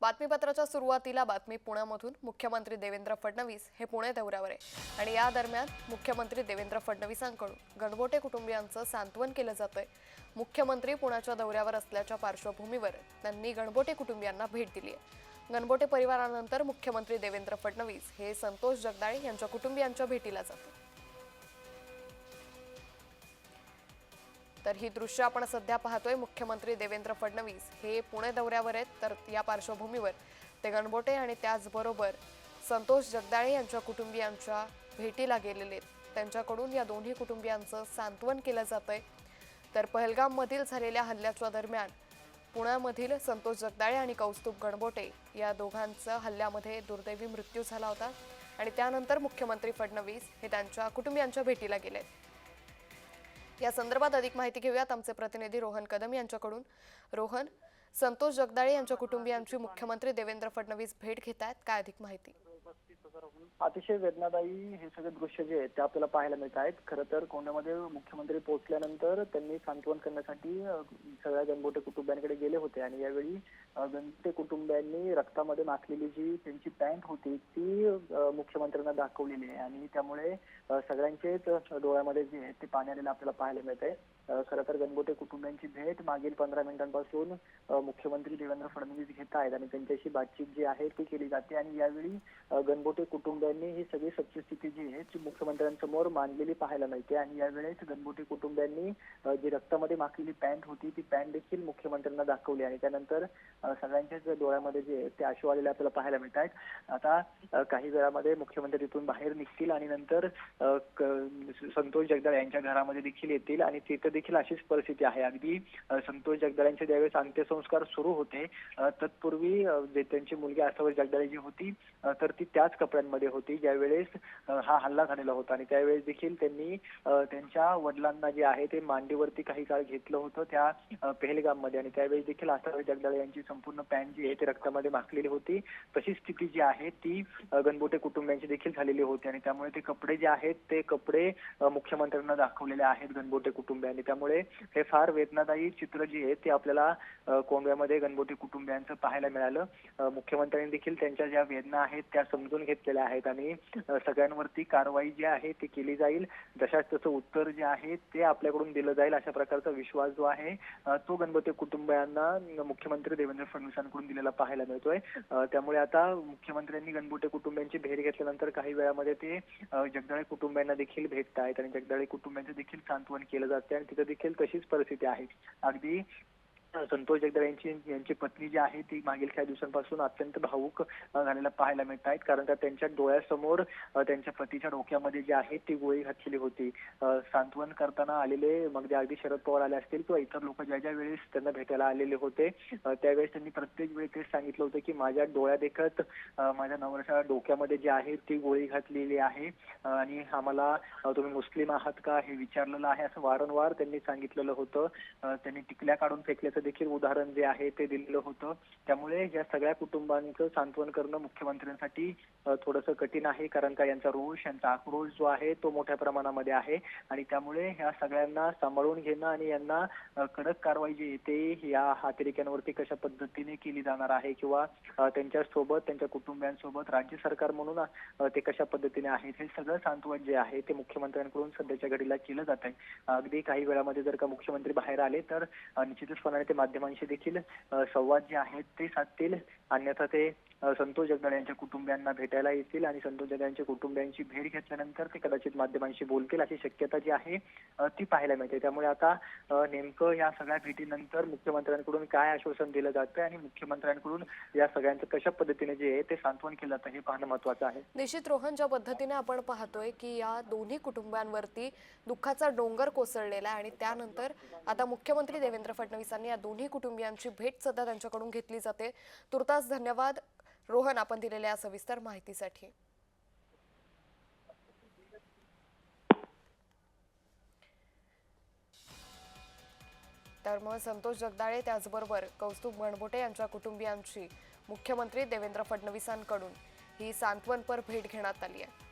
बातमीपत्राच्या सुरुवातीला बातमी पुण्यामधून मुख्यमंत्री देवेंद्र फडणवीस हे पुणे दौऱ्यावर आहे. आणि या दरम्यान मुख्यमंत्री देवेंद्र फडणवीसांकडून गणगोटे कुटुंबियांचं सांत्वन केलं जातंय. मुख्यमंत्री पुण्याच्या दौऱ्यावर असल्याच्या पार्श्वभूमीवर त्यांनी गणगोटे कुटुंबियांना भेट दिली आहे. गणगोटे परिवारानंतर मुख्यमंत्री देवेंद्र फडणवीस हे संतोष जगदाळे यांच्या कुटुंबियांच्या भेटीला जातात. तर ही दृश्य आपण सध्या पाहतोय. मुख्यमंत्री देवेंद्र फडणवीस हे पुणे दौऱ्यावर आहेत. तर या पार्श्वभूमीवर ते गणबोटे आणि त्याचबरोबर संतोष जगदाळे यांच्या कुटुंबियांच्या भेटीला गेलेले आहेत. त्यांच्याकडून या दोन्ही कुटुंबियांचं सांत्वन केलं जातंय. तर पहलगाममधील झालेल्या हल्ल्याच्या दरम्यान पुण्यामधील संतोष जगदाळे आणि कौस्तुभ गणबोटे या दोघांचा हल्ल्यामध्ये दुर्दैवी मृत्यू झाला होता. आणि त्यानंतर मुख्यमंत्री फडणवीस हे त्यांच्या कुटुंबियांच्या भेटीला गेले या संदर्भात अधिक माहिती घेऊयात आमचे प्रतिनिधी रोहन कदम यांच्याकडून. रोहन संतोष जगदाळे यांच्या कुटुंबियांची मुख्यमंत्री देवेंद्र फडणवीस भेट घेत आहेत काय अधिक माहिती? अतिशय वेदनादायी हे सगळे दृश्य जे आहेत ते आपल्याला पाहायला मिळत आहेत. खरं तर कोंड्यामध्ये मुख्यमंत्री पोहोचल्यानंतर त्यांनी सांत्वन करण्यासाठी सगळ्या गणगोटे कुटुंबियांकडे गेले होते. आणि यावेळी गणते कुटुंबियांनी रक्तामध्ये माखलेली जी त्यांची पॅन्ट होती ती मुख्यमंत्र्यांना दाखवलेली आहे. आणि त्यामुळे सगळ्यांचेच डोळ्यामध्ये जे आहे ते पाणी आलेलं आपल्याला पाहायला मिळत आहे. खरं तर गणगोटे कुटुंबियांची भेट मागील पंधरा मिनिटांपासून मुख्यमंत्री देवेंद्र फडणवीस घेत आहेत. आणि त्यांच्याशी बातचीत जी आहे ती केली जाते. आणि यावेळी गणगोटे गणगोटे कुटुंबांनी ही सगळी सत्यस्थिती जी आहे ती मुख्यमंत्र्यांसमोर मांडलेली पाहायला मिळते. आणि यावेळेस गणगोटे कुटुंबांनी रक्तामध्ये माखलेली पॅन्ट होती ती पॅन्ट देखील मुख्यमंत्र्यांना दाखवली आणि त्यानंतर सगळ्यांच्याच डोळ्यामध्ये जे ते आशू आलेले आपल्याला पाहायला मिळत आहेत आता काही वेळामध्ये मुख्यमंत्री तिथून बाहेर निघतील आणि नंतर क- संतोष जगदाळ यांच्या घरामध्ये देखील येतील आणि तिथं देखील अशीच परिस्थिती आहे. अगदी संतोष संतोष जगदाळ्यांचे ज्यावेळेस अंत्यसंस्कार सुरू होते तत्पूर्वी जे त्यांची मुलगी आसावर जगदाळे जी होती तर ती त्याच कपड्यांमध्ये होती ज्यावेळेस हा हल्ला झालेला होता. आणि त्यावेळेस देखील त्यांनी त्यांच्या वडिलांना जे आहे ते मांडीवरती काही काळ घेतलं होतं त्या पेहलगाममध्ये आणि त्यावेळी देखील आसावर जगदाळे यांची संपूर्ण पॅन जी आहे ती रक्तामध्ये माखलेली होती. तशी स्थिती जी आहे ती गणबोटे कुटुंबियांची देखील झालेली होती. आणि त्यामुळे ते कपडे जे आहेत ते कपडे मुख्यमंत्र्यांना दाखवलेले आहेत गणबोटे कुटुंबियांनी. त्यामुळे हे फार वेदनादायी चित्र जे आहे ते आपल्याला कोंब्यामध्ये गणबोटे कुटुंबियांचं पाहायला मिळालं. मुख्यमंत्र्यांनी देखील त्यांच्या ज्या वेदना आहेत त्या समजून घेतलेल्या आहेत. आणि सगळ्यांवरती कारवाई जी आहे ती केली जाईल. जशाच तसं उत्तर जे आहे ते आपल्याकडून दिलं जाईल अशा प्रकारचा विश्वास जो आहे तो गणपती कुटुंबियांना मुख्यमंत्री देवेंद्र फडणवीसांकडून दिलेला पाहायला मिळतोय. त्यामुळे आता मुख्यमंत्र्यांनी गणगोटे कुटुंबियांची भेट घेतल्यानंतर काही वेळामध्ये ते जगदाळे कुटुंबियांना देखील भेटत आहेत आणि जगदाळे कुटुंबियांचं देखील सांत्वन केलं जाते आणि तिथं देखील तशीच परिस्थिती आहे. अगदी संतोष जगदाळे यांची यांची पत्नी जी आहे ती मागील काही दिवसांपासून अत्यंत भावूक झालेला पाहायला मिळत आहेत कारण का त्यांच्या डोळ्यासमोर त्यांच्या पतीच्या डोक्यामध्ये जी आहे ती गोळी घातलेली होती. सांत्वन करताना आलेले मग ते अगदी शरद पवार आले असतील किंवा इतर लोक ज्या ज्या वेळेस त्यांना भेटायला आलेले होते त्यावेळेस त्यांनी प्रत्येक वेळी तेच सांगितलं होतं की माझ्या डोळ्या देखत माझ्या नवऱ्याच्या डोक्यामध्ये जी आहे ती गोळी घातलेली आहे. आणि आम्हाला तुम्ही मुस्लिम आहात का हे विचारलेलं आहे असं वारंवार त्यांनी सांगितलेलं होतं. त्यांनी टिकल्या काढून फेकल्याचं देखील उदाहरण जे आहे ते दिलेलं होतं. त्यामुळे या सगळ्या कुटुंबांचं सांत्वन करणं मुख्यमंत्र्यांसाठी थोडंसं कठीण आहे. कारण का यांचा रोष यांचा आक्रोश जो आहे तो मोठ्या प्रमाणामध्ये आहे. आणि त्यामुळे ह्या सगळ्यांना सांभाळून घेणं आणि यांना कडक कारवाई जी येते या अतिरेक्यांवरती कशा पद्धतीने केली जाणार आहे किंवा त्यांच्यासोबत त्यांच्या कुटुंबियांसोबत राज्य सरकार म्हणून ते कशा पद्धतीने आहेत हे सगळं सांत्वन जे आहे ते मुख्यमंत्र्यांकडून सध्याच्या घडीला केलं जात आहे अगदी काही वेळामध्ये जर का मुख्यमंत्री बाहेर आले तर निश्चितच ते माध्यमांशी देखील संवाद जे आहेत ते साधतील. अन्यथा ते संतोष जगदाळे यांच्या कुटुंबियांना भेटायला येतील आणि संतोष जगदाळे यांच्या कुटुंबियांची भेट घेतल्यानंतर ते कदाचित माध्यमांशी बोलतील अशी शक्यता जी आहे ती पाहायला मिळते. त्यामुळे आता नेमकं या सगळ्या भेटीनंतर मुख्यमंत्र्यांकडून काय आश्वासन दिलं जातं आणि मुख्यमंत्र्यांकडून या सगळ्यांचं कशा पद्धतीने जे आहे ते सांत्वन केलं जातं हे पाहणं महत्वाचं आहे. निश्चित रोहन ज्या पद्धतीने आपण पाहतोय की या दोन्ही कुटुंबांवरती दुःखाचा डोंगर कोसळलेला आहे आणि त्यानंतर आता मुख्यमंत्री देवेंद्र फडणवीसांनी या दोन्ही कुटुंबियांची भेट सध्या त्यांच्याकडून घेतली जाते. तुर्तास धन्यवाद. रोहन आपण दिलेल्या सविस्तर माहितीसाठी. तर मग संतोष जगदाळे त्याचबरोबर कौस्तुभ गणबोटे यांच्या कुटुंबियांची मुख्यमंत्री देवेंद्र फडणवीसांकडून ही सांत्वनपर भेट घेण्यात आली आहे.